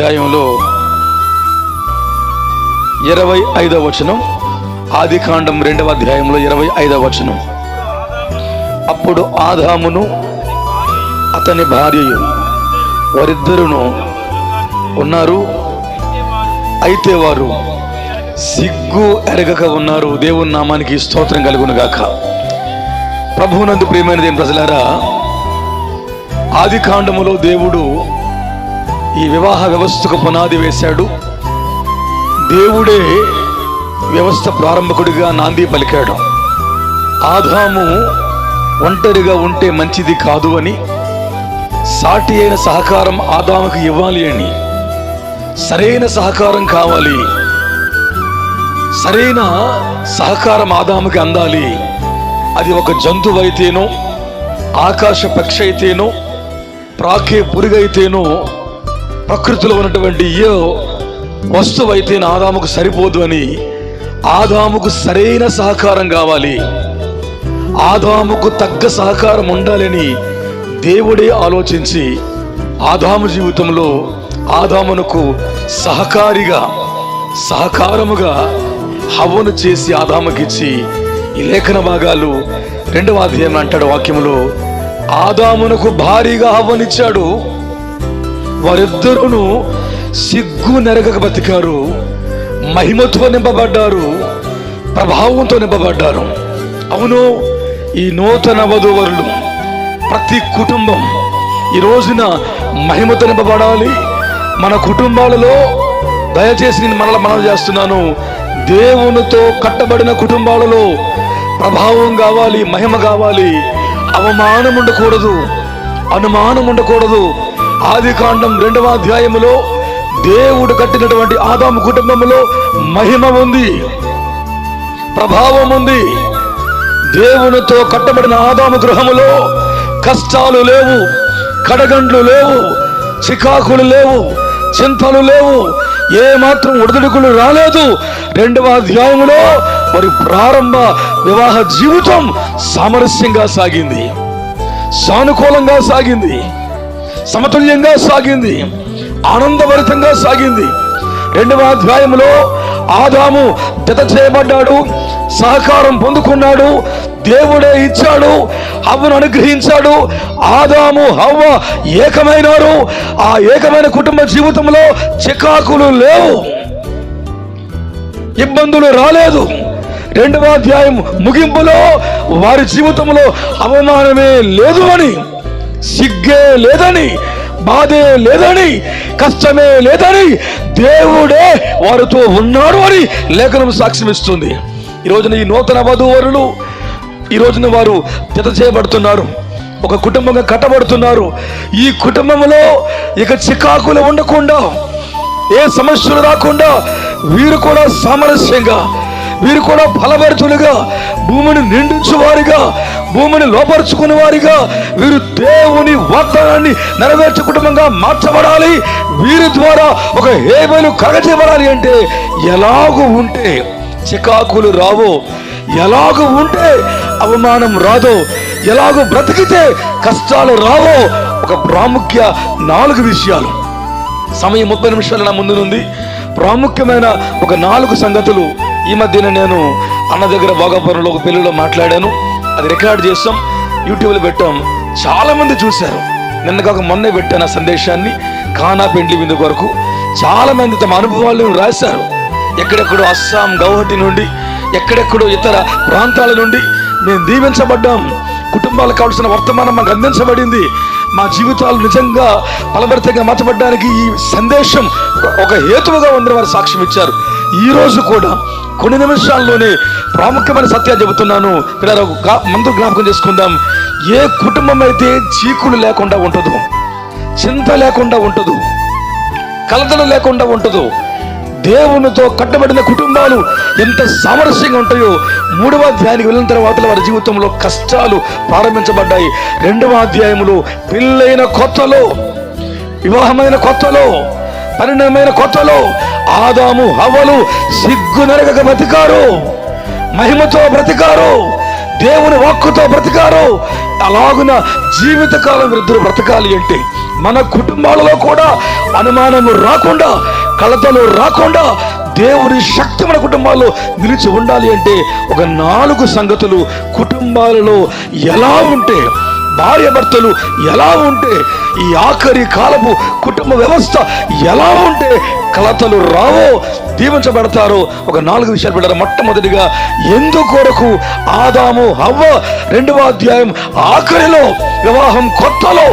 అధ్యాయంలో ఇరవై ఐదవ వచనం ఆది కాండం రెండవ అధ్యాయంలో ఇరవై ఐదవ వచనం. అప్పుడు ఆదామును అతని భార్యయు వారిద్దరును ఉన్నారు. అయితే వారు సిగ్గు ఎరగక ఉన్నారు. దేవుని నామానికి స్తోత్రం కలుగును గాక. ప్రభువునందు ప్రియమైన దేని ప్రజలారా ఆది కాండములో దేవుడు ఈ వివాహ వ్యవస్థకు పునాది వేశాడు. దేవుడే వ్యవస్థ ప్రారంభకుడిగా నాంది పలికాడు. ఆదాము ఒంటరిగా ఉంటే మంచిది కాదు అని సాటి అయిన సహకారం ఆదాముకు ఇవ్వాలి అని సరైన సహకారం కావాలి సరైన సహకారం ఆదాముకి అందాలి. అది ఒక జంతువు అయితేనో ఆకాశ పక్షి అయితేనో ప్రాకే పురుగైతేనో ప్రకృతిలో ఉన్నటువంటి ఏ వస్తువు అయితే ఆదాముకు సరిపోదు అని ఆదాముకు సరైన సహకారం కావాలి. ఆదాముకు తగ్గ సహకారం ఉండాలని దేవుడే ఆలోచించి ఆదాము జీవితంలో ఆదామునకు సహకారిగా సహకారముగా హవ్వను చేసి ఆదాముకిచ్చి ఈ లేఖన భాగాలు రెండవ అధ్యాయం అంటాడు వాక్యములో ఆదామునకు భారీగా హవ్వనిచ్చాడు వారిద్దరును సిగ్గు నెరగక బతికారు మహిమతో నింపబడ్డారు ప్రభావంతో నింపబడ్డారు. అవును ఈ నూతన వధువరులు ప్రతి కుటుంబం ఈ రోజున మహిమతో నింపబడాలి. మన కుటుంబాలలో దయచేసి నేను మనల మనం చేస్తున్నాను. దేవునితో కట్టబడిన కుటుంబాలలో ప్రభావం కావాలి మహిమ కావాలి. అవమానం ఉండకూడదు అనుమానం ఉండకూడదు. ఆది కాండం రెండవ అధ్యాయములో దేవుడు కట్టినటువంటి ఆదాము కుటుంబములో మహిమ ఉంది ప్రభావం ఉంది. దేవునితో కట్టబడిన ఆదాము గృహములో కష్టాలు లేవు కడగండ్లు లేవు చికాకులు లేవు చింతలు లేవు ఏ మాత్రం ఒడిదుడుకులు రాలేదు. రెండవ అధ్యాయములో మరి ప్రారంభ వివాహ జీవితం సామరస్యంగా సాగింది సానుకూలంగా సాగింది. సమతుల్యంగా సాగింది. ఆనందభరితంగా సాగింది. రెండవ అధ్యాయంలో ఆదాము జత చేయబడ్డాడు సహకారం పొందుకున్నాడు దేవుడే ఇచ్చాడు హవ్వను అనుగ్రహించాడు. ఆదాము హవ్వ ఏకమైనారు. ఆ ఏకమైన కుటుంబ జీవితంలో చికాకులు లేవు. ఇబ్బందులు రాలేదు. రెండవ అధ్యాయం ముగింపులో వారి జీవితంలో అవమానమే లేదు అని సిగ్గే లేదని బాధే లేదని కష్టమే లేదని దేవుడే వారితో ఉన్నాడు అని లేఖనం సాక్ష్యం ఇస్తుంది ఈ రోజున ఈ నూతన వధూవరులు ఈ రోజున వారు జత చేయబడుతున్నారు. ఒక కుటుంబంగా కట్టబడుతున్నారు. ఈ కుటుంబంలో ఇక చికాకులు ఉండకుండా ఏ సమస్యలు రాకుండా వీరు కూడా సామరస్యంగా వీరు కూడా ఫలభరితులుగా భూమిని నిండించు వారిగా భూమిని లోపరుచుకుని వారిగా వీరు దేవుని వాగ్దానాన్ని నెరవేర్చే కుటుంబంగా మార్చబడాలి. వీరి ద్వారా ఒక హేబలు కలగచేయబడాలి అంటే ఎలాగూ ఉంటే చికాకులు రావో. ఎలాగూ ఉంటే అవమానం రాదో. ఎలాగో బ్రతికితే కష్టాలు రావో. ఒక ప్రాముఖ్య నాలుగు విషయాలు. సమయం ముప్పై నిమిషాలు నా ముందు ప్రాముఖ్యమైన ఒక నాలుగు సంగతులు ఈ మధ్యన నేను అన్న దగ్గర భోగాపురంలో ఒక పెళ్ళిలో మాట్లాడాను. అది రికార్డ్ చేస్తాం యూట్యూబ్లో పెట్టాం. చాలామంది చూశారు. నిన్న కాక మొన్నే పెట్టాను ఆ సందేశాన్ని. కానా పెండ్లి విందు కొరకు చాలామంది తమ అనుభవాలను రాశారు. ఎక్కడెక్కడో అస్సాం గౌహటి నుండి ఎక్కడెక్కడో ఇతర ప్రాంతాల నుండి మేము దీవించబడ్డాం. కుటుంబాలకు కావాల్సిన వర్తమానం మాకు అందించబడింది. మా జీవితాలు నిజంగా ఫలభరితంగా మార్చబడ్డానికి ఈ సందేశం ఒక- హేతువుగా ఉందని వారు సాక్ష్యం ఇచ్చారు. ఈరోజు కూడా కొన్ని నిమిషాల్లోనే ప్రాముఖ్యమైన సత్యాలు చెబుతున్నాను. పిల్లలు మందు జ్ఞాపకం చేసుకుందాం. ఏ కుటుంబం అయితే చీకులు లేకుండా ఉంటుందో చింత లేకుండా ఉంటుందో కలతలు లేకుండా ఉంటుందో దేవునితో కట్టబడిన కుటుంబాలు ఎంత సామరస్యంగా ఉంటాయో మూడవ అధ్యాయానికి వెళ్ళిన తర్వాత వారి జీవితంలో కష్టాలు ప్రారంభించబడ్డాయి. రెండవ అధ్యాయంలో పెళ్ళైన కొత్తలో వివాహమైన కొత్తలో పరిణయమైన కొత్తలో ఆదాము హవలు సిగ్గు నరగక బ్రతికారు. మహిమతో బ్రతికారు. దేవుని వాక్కుతో బ్రతికారు. అలాగున జీవితకాలం ఇద్దరు బ్రతకాలి అంటే మన కుటుంబాలలో కూడా అనుమానము రాకుండా కలతలు రాకుండా దేవుని శక్తి మన కుటుంబాల్లో నిలిచి ఉండాలి అంటే ఒక నాలుగు సంగతులు కుటుంబాలలో ఎలా ఉంటే భార్య భర్తలు ఎలా ఉంటే ఈ ఆఖరి కాలపు కుటుంబ వ్యవస్థ ఎలా ఉంటే కలతలు రావో దీవించబడతారో ఒక నాలుగు విషయాలు పెట్టారు మొట్టమొదటిగా ఎందుకొరకు ఆదాము హవ్వ రెండవ అధ్యాయం ఆఖరిలో వివాహం కొత్తలో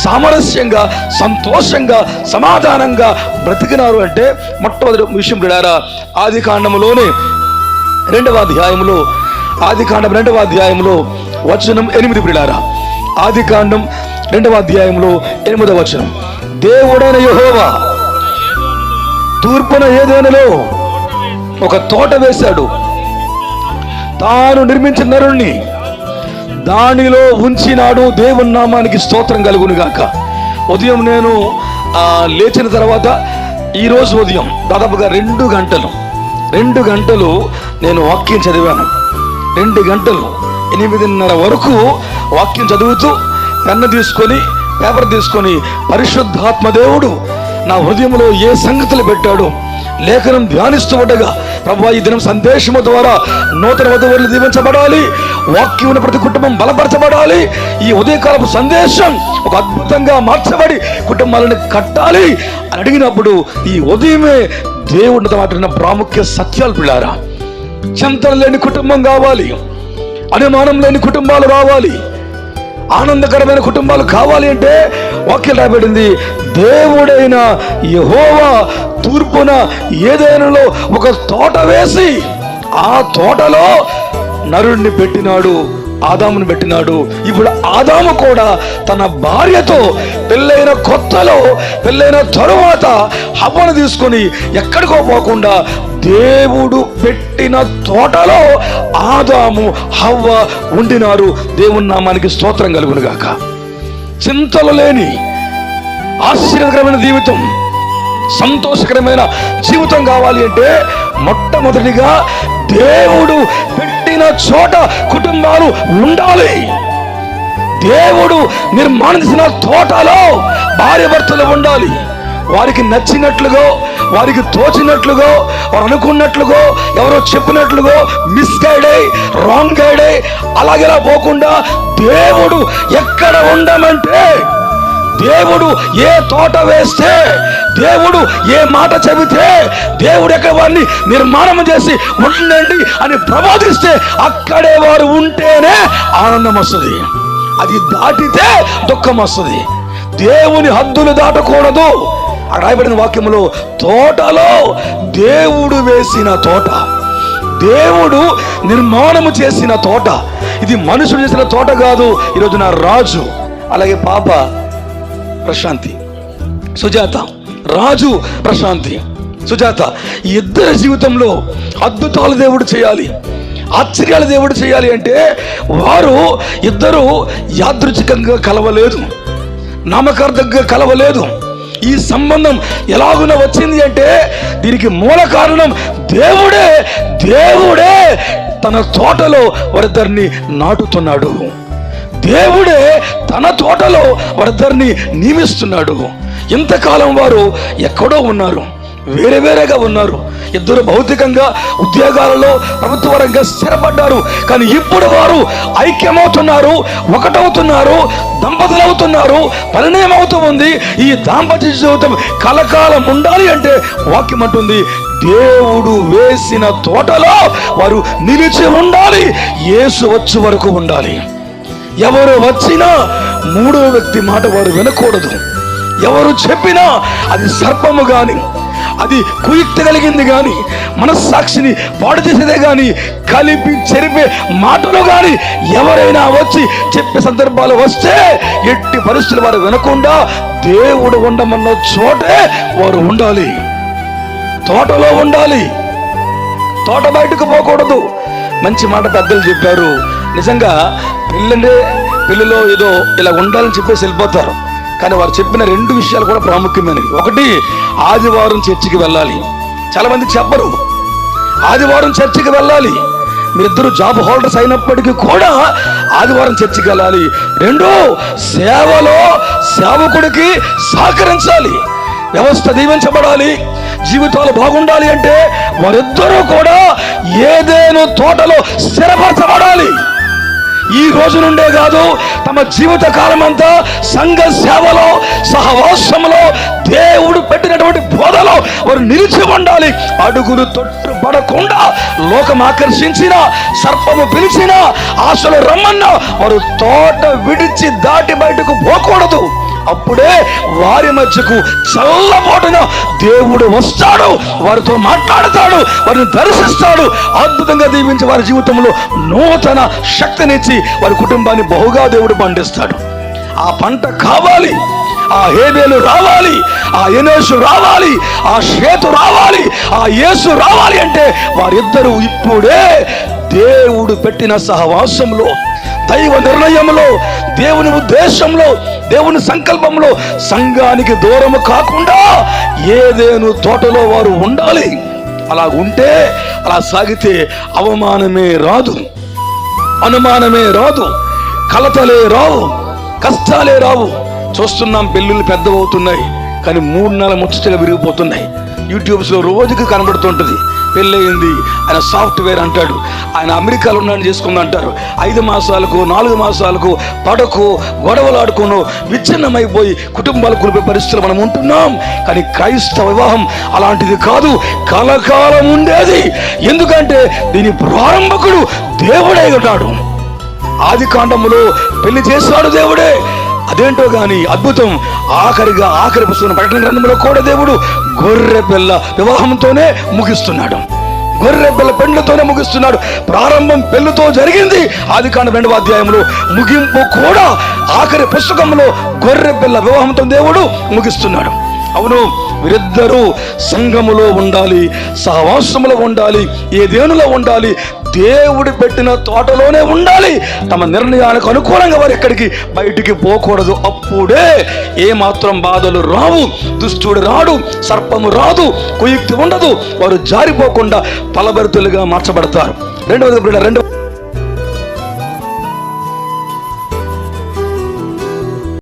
సామరస్యంగా సంతోషంగా సమాధానంగా బ్రతికినారు అంటే మొట్టమొదటి విషయం బిడారా ఆది కాండములోనే రెండవ అధ్యాయంలో ఆది కాండం రెండవ అధ్యాయంలో వచనం ఎనిమిది బిడారా ఆది కాండం రెండవ అధ్యాయంలో ఎనిమిదవ వచనం. దేవుడైన యహోవా తూర్పున ఏదేనలో ఒక తోట వేశాడు. తాను నిర్మించిన నరుణ్ణి దానిలో ఉంచినాడు దేవుని నామానికి స్తోత్రం కలుగును గాక. ఉదయం నేను ఆ, లేచిన తర్వాత ఈరోజు ఉదయం దాదాపుగా రెండు గంటలు రెండు గంటలు నేను వాక్యం చదివాను. రెండు గంటలు ఎనిమిదిన్నర వరకు వాక్యం చదువుతూ పెన్ను తీసుకొని పేపర్ తీసుకొని పరిశుద్ధాత్మ దేవుడు నా హృదయంలో ఏ సంగతులు పెట్టాడు? లేఖనం ధ్యానిస్తూ ఉండగా ప్రభు ఈ దినం సందేశము ద్వారా నూతన వధువులు దీవించబడాలి వాక్యం ఉన్న ప్రతి కుటుంబం బలపరచబడాలి ఈ ఉదయకాలపు సందేశం ఒక అద్భుతంగా మార్చబడి కుటుంబాలను కట్టాలి అని అడిగినప్పుడు ఈ ఉదయమే దేవుడితో మాట్లాడిన ప్రాముఖ్య సత్యాలు పిల్లారా? చింతన లేని కుటుంబం కావాలి అనుమానం లేని కుటుంబాలు రావాలి ఆనందకరమైన కుటుంబాలు కావాలి అంటే వాక్యం రాబడింది దేవుడైన యహోవా తూర్పున ఏదైనాలో ఒక తోట వేసి ఆ తోటలో నరుణ్ణి పెట్టినాడు. ఆదామును పెట్టినాడు. ఇప్పుడు ఆదాము కూడా తన భార్యతో పెళ్ళైన కొత్తలో పెళ్ళైన తరువాత హవ్వను తీసుకొని ఎక్కడికో పోకుండా దేవుడు పెట్టిన తోటలో ఆదాము హవ్వ ఉండినారు. దేవుని నామానికి స్తోత్రం కలుగును గాక చింతలు లేని ఆశ్చర్యకరమైన జీవితం సంతోషకరమైన జీవితం కావాలి అంటే మొట్టమొదటిగా దేవుడు పెట్టి పెట్టిన చోట కుటుంబాలు ఉండాలి. దేవుడు నిర్మాణించిన తోటలో భార్య భర్తలు ఉండాలి. వారికి నచ్చినట్లుగా వారికి తోచినట్లుగా వారు అనుకున్నట్లుగా ఎవరో చెప్పినట్లుగా మిస్ గైడ్ అయి రాంగ్ గైడ్ అయి అలాగేలా పోకుండా దేవుడు ఎక్కడ ఉండమంటే దేవుడు ఏ తోట వేస్తే దేవుడు ఏ మాట చెబితే దేవుడు ఎక్కడ వారిని నిర్మాణం చేసి ఉండండి అని ప్రబోధిస్తే అక్కడే వారు ఉంటేనే ఆనందం వస్తుంది. అది దాటితే దుఃఖం వస్తుంది. దేవుని హద్దులు దాటకూడదు. అక్కడ రాయబడిన వాక్యములో తోటలో దేవుడు వేసిన తోట. దేవుడు నిర్మాణము చేసిన తోట. ఇది మనుషుడు చేసిన తోట కాదు ఈరోజు నా రాజు అలాగే పాప ప్రశాంతి. సుజాత రాజు ప్రశాంతి. సుజాత ఇద్దరి జీవితంలో అద్భుతాలు దేవుడు చేయాలి. ఆశ్చర్యాలు దేవుడు చేయాలి అంటే వారు ఇద్దరు యాదృచ్ఛికంగా కలవలేదు. నామకార్థంగా కలవలేదు. ఈ సంబంధం ఎలాగున వచ్చింది అంటే దీనికి మూల కారణం దేవుడే దేవుడే తన తోటలో వారిద్దరిని నాటుతున్నాడు. దేవుడే తన తోటలో వారిద్దరిని నియమిస్తున్నాడు. ఇంతకాలం వారు ఎక్కడో ఉన్నారు వేరే వేరేగా ఉన్నారు. ఇద్దరు భౌతికంగా ఉద్యోగాలలో ప్రభుత్వ రంగా స్థిరపడ్డారు. కానీ ఇప్పుడు వారు ఐక్యమవుతున్నారు ఒకటవుతున్నారు దంపతులు అవుతున్నారు పరిణయం అవుతూ ఉంది. ఈ దాంపత్య జీవితం కలకాలం ఉండాలి అంటే వాక్యం అంటుంది దేవుడు వేసిన తోటలో వారు నిలిచి ఉండాలి యేసు వచ్చే వరకు ఉండాలి. ఎవరు వచ్చినా మూడో వ్యక్తి మాట వారు వినకూడదు. ఎవరు చెప్పినా అది సర్పము కానీ అది కుయుక్తి కలిగింది మనస్సాక్షిని పాడు చేసేదే కానీ కలిపి చెరిపే మాటలు కానీ ఎవరైనా వచ్చి చెప్పే సందర్భాలు వస్తే ఎట్టి పరిస్థితులు వారు వినకుండా దేవుడు ఉండమన్న చోటే వారు ఉండాలి. తోటలో ఉండాలి. తోట బయటకు పోకూడదు. మంచి మాట పెద్దలు చెప్పారు. నిజంగా పిల్లలే పెళ్ళిలో ఏదో ఇలా ఉండాలని చెప్పేసి వెళ్ళిపోతారు. కానీ వారు చెప్పిన రెండు విషయాలు కూడా ప్రాముఖ్యమైనవి. ఒకటి ఆదివారం చర్చికి వెళ్ళాలి. చాలా మంది చెప్పరు. ఆదివారం చర్చికి వెళ్ళాలి. మీరిద్దరు జాబ్ హోల్డర్స్ అయినప్పటికీ కూడా ఆదివారం చర్చికి వెళ్ళాలి. రెండు సేవలో సేవకుడికి సహకరించాలి. వ్యవస్థ దీవించబడాలి. జీవితాలు బాగుండాలి అంటే వారిద్దరూ కూడా ఏదేను తోటలో స్థిరపరచబడాలి. ఈ రోజు నుండే కాదు తమ జీవిత కాలం అంతా సంఘ సేవలో సహవాసంలో దేవుడు పెట్టినటువంటి బోధలో వారు నిలిచి ఉండాలి. అడుగులు తొట్టుపడకుండా లోకం ఆకర్షించిన సర్పము పిలిచిన ఆశలు రమ్మన్నా వారు తోట విడిచి దాటి బయటకు పోకూడదు. అప్పుడే వారి మధ్యకు చల్లబోటున దేవుడు వస్తాడు వారితో మాట్లాడతాడు వారిని దర్శిస్తాడు. అద్భుతంగా దీవించి వారి జీవితంలో నూతన శక్తినిచ్చి వారి కుటుంబాన్ని బహుగా దేవుడు పండిస్తాడు. ఆ పంట కావాలి ఆ హేబేలు రావాలి ఆ ఎనేసు రావాలి ఆ శ్వేతు రావాలి ఆ యేసు రావాలి అంటే వారిద్దరూ ఇప్పుడే దేవుడు పెట్టిన సహవాసంలో దైవ నిర్ణయంలో దేవుని ఉద్దేశంలో దేవుని సంకల్పంలో సంఘానికి దూరము కాకుండా ఏదేను తోటలో వారు ఉండాలి. అలా ఉంటే అలా సాగితే అవమానమే రాదు. అనుమానమే రాదు. కలతలే రావు కష్టాలే రావు. చూస్తున్నాం పెళ్ళిళ్ళు పెద్దవవుతున్నాయి కానీ మూడు నెలల ముచ్చటగా విరిగిపోతున్నాయి. యూట్యూబ్స్లో రోజుకి కనబడుతుంటుంది పెళ్ళయింది ఆయన సాఫ్ట్వేర్ అంటాడు ఆయన అమెరికాలో ఉన్నాడు చేసుకుంది అంటారు. ఐదు మాసాలకు నాలుగు మాసాలకు పడకు గొడవలు విచ్ఛిన్నమైపోయి కుటుంబాలు కులిపే పరిస్థితులు మనం ఉంటున్నాం. కానీ క్రైస్తవ వివాహం అలాంటిది కాదు కలకాలం ఉండేది. ఎందుకంటే దీని ప్రారంభకుడు దేవుడై ఉన్నాడు. ఆది కాండములో పెళ్ళి చేస్తాడు దేవుడే. అదేంటో గాని అద్భుతం. ఆఖరిగా ఆఖరి పుస్తకం ప్రకటన గ్రంథంలో కూడా దేవుడు గొర్రె పిల్ల వివాహంతోనే ముగిస్తున్నాడు. గొర్రె పిల్ల పెండ్లతోనే ముగిస్తున్నాడు. ప్రారంభం పెళ్ళితో జరిగింది. ఆది కాండ రెండవ అధ్యాయంలో ముగింపు కూడా ఆఖరి పుస్తకంలో గొర్రె పిల్ల వివాహంతో దేవుడు ముగిస్తున్నాడు. అవును వీరిద్దరూ సంఘములో ఉండాలి సహవాసములో ఉండాలి ఏ ఉండాలి? దేవుడు పెట్టిన తోటలోనే ఉండాలి. తమ నిర్ణయానికి అనుకూలంగా వారు ఎక్కడికి? బయటికి పోకూడదు. అప్పుడే ఏ మాత్రం బాధలు రావు దుష్టుడు రాడు సర్పము రాదు కుయుక్తి ఉండదు. వారు జారిపోకుండా ఫలభరితులుగా మార్చబడతారు. రెండవది రెండవ